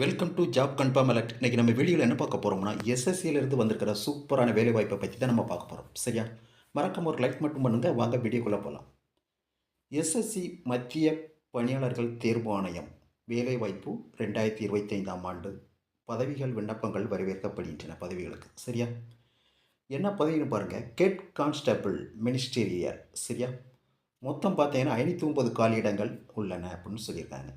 Welcome to job confirm alert இன்றைக்கி நம்ம வீடியோவில் என்ன பார்க்க போகிறோம்னா எஸ்எஸ்சியிலேருந்து வந்திருக்கிற சூப்பரான வேலைவாய்ப்பை பற்றி தான் நம்ம பார்க்க போகிறோம் சரியா? மறக்காம ஒரு லைக் மட்டும் பண்ணுங்கள் வாங்க வீடியோக்குள்ளே போகலாம் எஸ்எஸ்சி மத்திய பணியாளர்கள் தேர்வு ஆணையம் வேலைவாய்ப்பு ரெண்டாயிரத்தி இருபத்தைந்தாம் ஆண்டு. பதவிகள் விண்ணப்பங்கள் வரவேற்கப்படுகின்றன பதவிகளுக்கு. சரியா? என்ன பதவின்னு பாருங்கள் கேட் கான்ஸ்டபிள் மினிஸ்டீரியர் சரியா? மொத்தம் பார்த்தீங்கன்னா ஐநூற்றி ஒன்பது காலியிடங்கள் உள்ளன அப்படின்னு சொல்லியிருக்காங்க.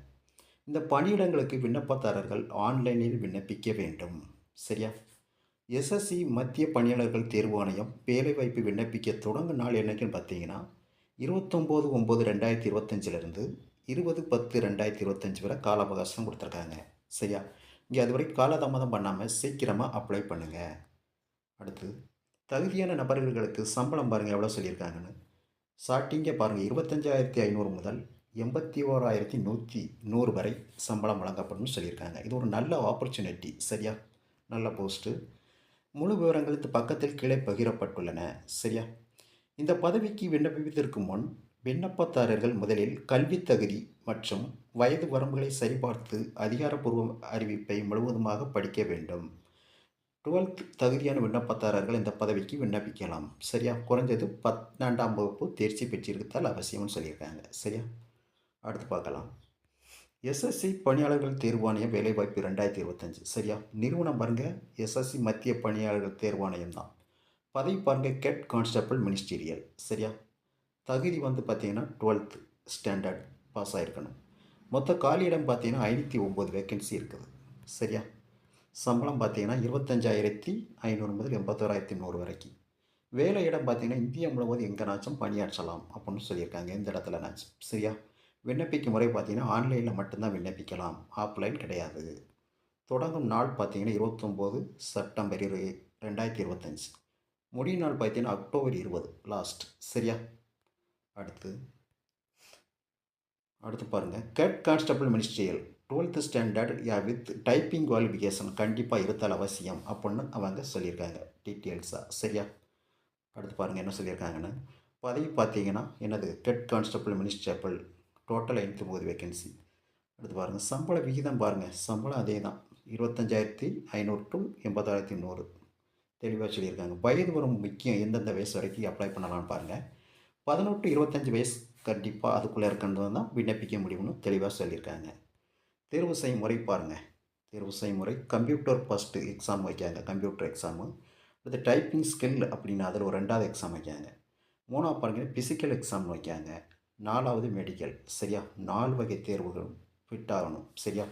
இந்த பணியிடங்களுக்கு விண்ணப்பதாரர்கள் ஆன்லைனில் விண்ணப்பிக்க வேண்டும். சரியா? எஸ்எஸ்சி மத்திய பணியாளர்கள் தேர்வு ஆணையம் வேலைவாய்ப்பு விண்ணப்பிக்க தொடங்கும் நாள் என்னைக்குன்னு பார்த்தீங்கன்னா இருபத்தொம்போது ஒம்பது ரெண்டாயிரத்தி இருபத்தஞ்சிலிருந்து இருபது பத்து ரெண்டாயிரத்தி இருபத்தஞ்சி வரை கால அவகாசம் கொடுத்துருக்காங்க. சரியா? இங்கே அது வரைக்கும் காலதாமதம் பண்ணாமல் சீக்கிரமாக அப்ளை பண்ணுங்கள் அடுத்து தகுதியான நபர்களுக்கு சம்பளம் பாருங்கள் எவ்வளோ சொல்லியிருக்காங்கன்னு. ஸ்டார்டிங்கே பாருங்கள் இருபத்தஞ்சாயிரத்தி ஐநூறு முதல் எண்பத்தி ஓராயிரத்தி நூற்றி நூறு வரை சம்பளம் வழங்கப்படும்னு சொல்லியிருக்காங்க. இது ஒரு நல்ல ஆப்பர்ச்சுனிட்டி சரியா? நல்ல போஸ்ட்டு முழு விவரங்கள் இந்த பக்கத்தில் கீழே பகிரப்பட்டுள்ளன. சரியா? இந்த பதவிக்கு விண்ணப்பிப்பதற்கு முன் விண்ணப்பதாரர்கள் முதலில் கல்வி தகுதி மற்றும் வயது வரம்புகளை சரிபார்த்து அதிகாரப்பூர்வ அறிவிப்பை முழுவதுமாக படிக்க வேண்டும். டுவெல்த் தகுதியான விண்ணப்பதாரர்கள் இந்த பதவிக்கு விண்ணப்பிக்கலாம். சரியா? குறைஞ்சது பன்னெண்டாம் வகுப்பு தேர்ச்சி பெற்றிருந்தால் அவசியம்னு சொல்லியிருக்காங்க. சரியா? அடுத்து பார்க்கலாம். எஸ்எஸ்சி பணியாளர்கள் தேர்வாணையம் வேலைவாய்ப்பு ரெண்டாயிரத்தி இருபத்தஞ்சு. சரியா? நிறுவனம் பாருங்க. எஸ்எஸ்சி மத்திய பணியாளர்கள் தேர்வாணையம் தான். பதவி பாருங்க. கெட் கான்ஸ்டபிள் மினிஸ்டீரியல் சரியா? தகுதி வந்து பார்த்தீங்கன்னா டுவெல்த் ஸ்டாண்டர்ட் பாஸ் ஆகிருக்கணும் மொத்த காலியிடம் பார்த்தீங்கன்னா ஐநூற்றி ஒம்பது வேக்கன்சி இருக்குது. சரியா? சம்பளம் பார்த்தீங்கன்னா இருபத்தஞ்சாயிரத்தி ஐநூறு முதல் எண்பத்தோராயிரத்தி நூறு வரைக்கும். வேலை இடம் பார்த்தீங்கன்னா இந்தியா முழுவதும் எங்கேனாச்சும் பணியாற்றலாம் அப்படின்னு சொல்லியிருக்காங்க. எந்த இடத்துலனாச்சும் சரியா? விண்ணப்பிக்கும் முறை பார்த்தீங்கன்னா ஆன்லைனில் மட்டும்தான் விண்ணப்பிக்கலாம். ஆஃப்லைன் கிடையாது. தொடங்கும் நாள் பார்த்தீங்கன்னா இருபத்தொம்போது செப்டம்பர் இரு ரெண்டாயிரத்தி இருபத்தஞ்சி. முடியும் நாள் பார்த்தீங்கன்னா அக்டோபர் இருபது. லாஸ்ட் சரியா? அடுத்து. அடுத்து பாருங்கள் get constable ministerial twelfth standard யா வித் டைப்பிங் குவாலிஃபிகேஷன் கண்டிப்பாக இருத்தல் அவசியம் அப்படின்னு அவங்க சொல்லியிருக்காங்க. டீட்டெயில்ஸாக சரியா? அடுத்து பாருங்கள் என்ன சொல்லியிருக்காங்கன்னு. பதவி பார்த்தீங்கன்னா என்னது? கெட் கான்ஸ்டபிள் மினிஸ்டபிள் டோட்டல் ஐநூற்றி ஒம்பது வேகன்சி அடுத்து பாருங்கள் சம்பள விகிதம் பாருங்கள் சம்பளம் அதே தான் இருபத்தஞ்சாயிரத்தி ஐநூறு டு எண்பதாயிரத்தி நூறு தெளிவாக சொல்லியிருக்காங்க. வயது வரும் முக்கியம் எந்தெந்த வயசு வரைக்கும் அப்ளை பண்ணலாம்னு பாருங்கள் பதினெட்டு இருபத்தஞ்சி வயசு கண்டிப்பாக அதுக்குள்ளே இருக்கின்றது தான் விண்ணப்பிக்க முடியும்னு தெளிவாக சொல்லியிருக்காங்க. தேர்வு செய்யும் முறை பாருங்கள் தேர்வு செய்யும் முறை கம்ப்யூட்டர் ஃபஸ்ட்டு எக்ஸாம் வைக்காங்க கம்ப்யூட்டர் எக்ஸாமு அடுத்து டைப்பிங் ஸ்கில் அப்படின்னு அதில் ஒரு ரெண்டாவது எக்ஸாம் வைக்காங்க மூணாவது பாருங்கள் ஃபிசிக்கல் எக்ஸாம் வைக்காங்க நாலாவது மெடிக்கல் சரியா? நாலு வகை தேர்வுகளும் ஃபிட் ஆகணும் சரியா?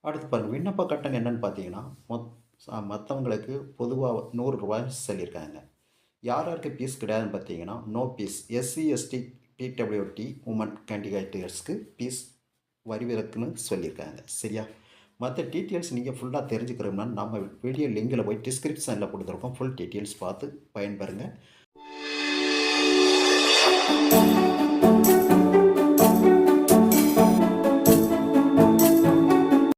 அடுத்து பாருங்கள் விண்ணப்ப கட்டணம் என்னென்னு பார்த்தீங்கன்னா மொத் மற்றவங்களுக்கு பொதுவாக நூறு ரூபாய் சொல்லியிருக்காங்க. யார் யாருக்கு ஃபீஸ் கிடையாதுன்னு பார்த்தீங்கன்னா no fees SC ST PWD woman கேண்டிடேட்ஸ்க்கு ஃபீஸ் வரிவிலக்குன்னு சொல்லியிருக்காங்க. சரியா? மற்ற டீட்டெயில்ஸ் நீங்கள் ஃபுல்லாக தெரிஞ்சுக்கிறோம்னா நம்ம வீடியோ லிங்கில் போய் டிஸ்கிரிப்ஷனில் கொடுத்துருக்கோம். ஃபுல் டீட்டெயில்ஸ் பார்த்து பயன்பெறுங்க.